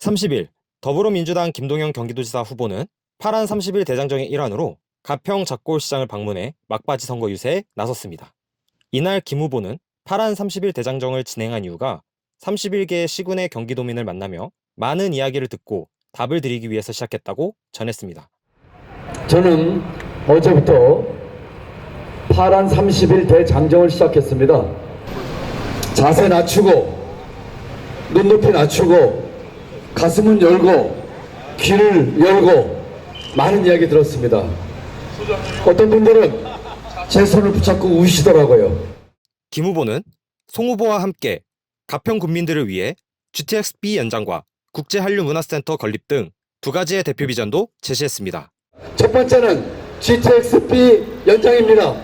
30일 더불어민주당 김동연 경기도지사 후보는 파란 30일 대장정의 일환으로 가평 작골시장을 방문해 막바지 선거 유세에 나섰습니다. 이날 김 후보는 파란 30일 대장정을 진행한 이유가 31개의 시군의 경기도민을 만나며 많은 이야기를 듣고 답을 드리기 위해서 시작했다고 전했습니다. 저는 어제부터 파란 30일 대장정을 시작했습니다. 자세 낮추고 눈높이 낮추고 가슴은 열고 귀를 열고 많은 이야기 들었습니다. 어떤 분들은 제 손을 붙잡고 우시더라고요. 김 후보는 송 후보와 함께 가평 군민들을 위해 GTX-B 연장과 국제한류문화센터 건립 등 두 가지의 대표 비전도 제시했습니다. 첫 번째는 GTX-B 연장입니다.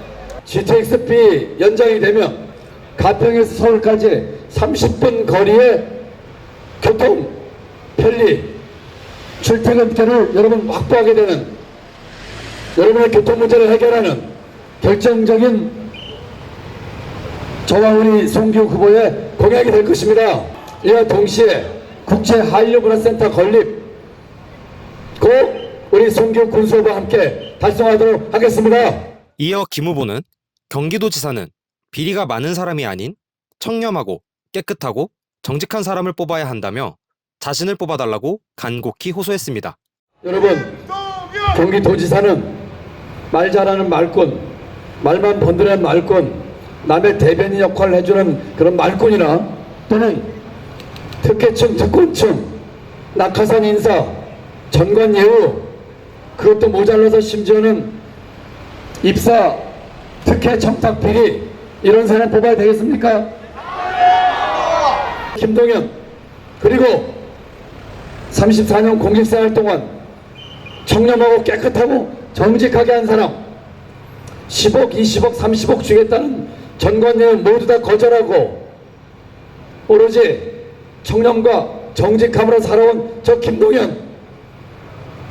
GTX-B 연장이 되면 가평에서 서울까지 30분 거리에 교통, 편리, 출퇴근길을 여러분 확보하게 되는 여러분의 교통 문제를 해결하는 결정적인 저와 우리 송규 후보의 공약이 될 것입니다. 이와 동시에 국제 한류 문화센터 건립 꼭 우리 송규 군수와 함께 달성하도록 하겠습니다. 이어 김 후보는 경기도지사는 비리가 많은 사람이 아닌 청렴하고 깨끗하고 정직한 사람을 뽑아야 한다며 자신을 뽑아달라고 간곡히 호소했습니다. 여러분, 경기도지사는 말 잘하는 말꾼, 말만 번드는 말꾼, 남의 대변인 역할을 해주는 그런 말꾼이나 또는 특혜층, 특권층, 낙하산 인사, 전관 예우, 그것도 모자라서 심지어는 입사, 특혜 청탁 비리 이런 사람 뽑아야 되겠습니까? 김동연 그리고 34년 공직생활 동안 청렴하고 깨끗하고 정직하게 한 사람 10억, 20억, 30억 주겠다는 전관예우 모두 다 거절하고 오로지 청렴과 정직함으로 살아온 저 김동연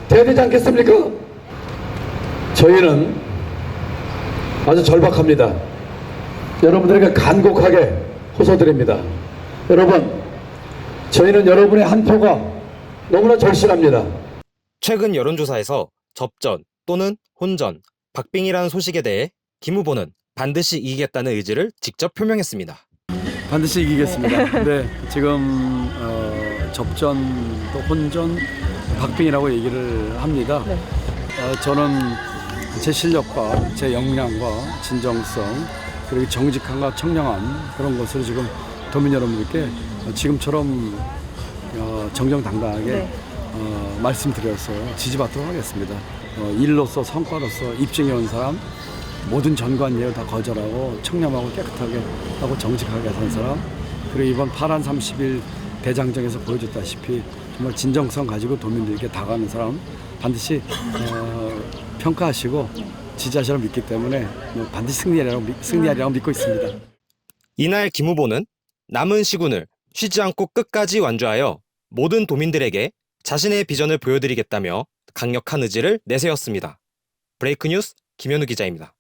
돼야 되지 않겠습니까? 저희는 아주 절박합니다. 여러분들에게 간곡하게 호소드립니다. 여러분, 저희는 여러분의 한 표가 너무나 절실합니다. 최근 여론조사에서 접전 또는 혼전, 박빙이라는 소식에 대해 김 후보는 반드시 이기겠다는 의지를 직접 표명했습니다. 반드시 이기겠습니다. 네, 지금 어, 접전 또 혼전 박빙이라고 얘기를 합니다. 어, 저는 제 실력과 제 역량과 진정성 그리고 정직함과 청량함 그런 것으로 지금 도민 여러분들께 지금처럼 어, 정정당당하게 네. 어, 말씀드려서 지지받도록 하겠습니다. 어, 일로서 성과로서 입증해 온 사람 모든 전관 예우 다 거절하고 청렴하고 깨끗하게 하고 정직하게 산 사람 그리고 이번 파란 30일 대장정에서 보여줬다시피 정말 진정성 가지고 도민들에게 다가가는 사람 반드시 어, 평가하시고 지지하시라고 믿기 때문에 뭐 반드시 승리하리라고, 믿- 승리하리라고 믿고 있습니다. 이날 김 후보는 남은 시군을 쉬지 않고 끝까지 완주하여 모든 도민들에게 자신의 비전을 보여드리겠다며 강력한 의지를 내세웠습니다. 브레이크 뉴스 김현우 기자입니다.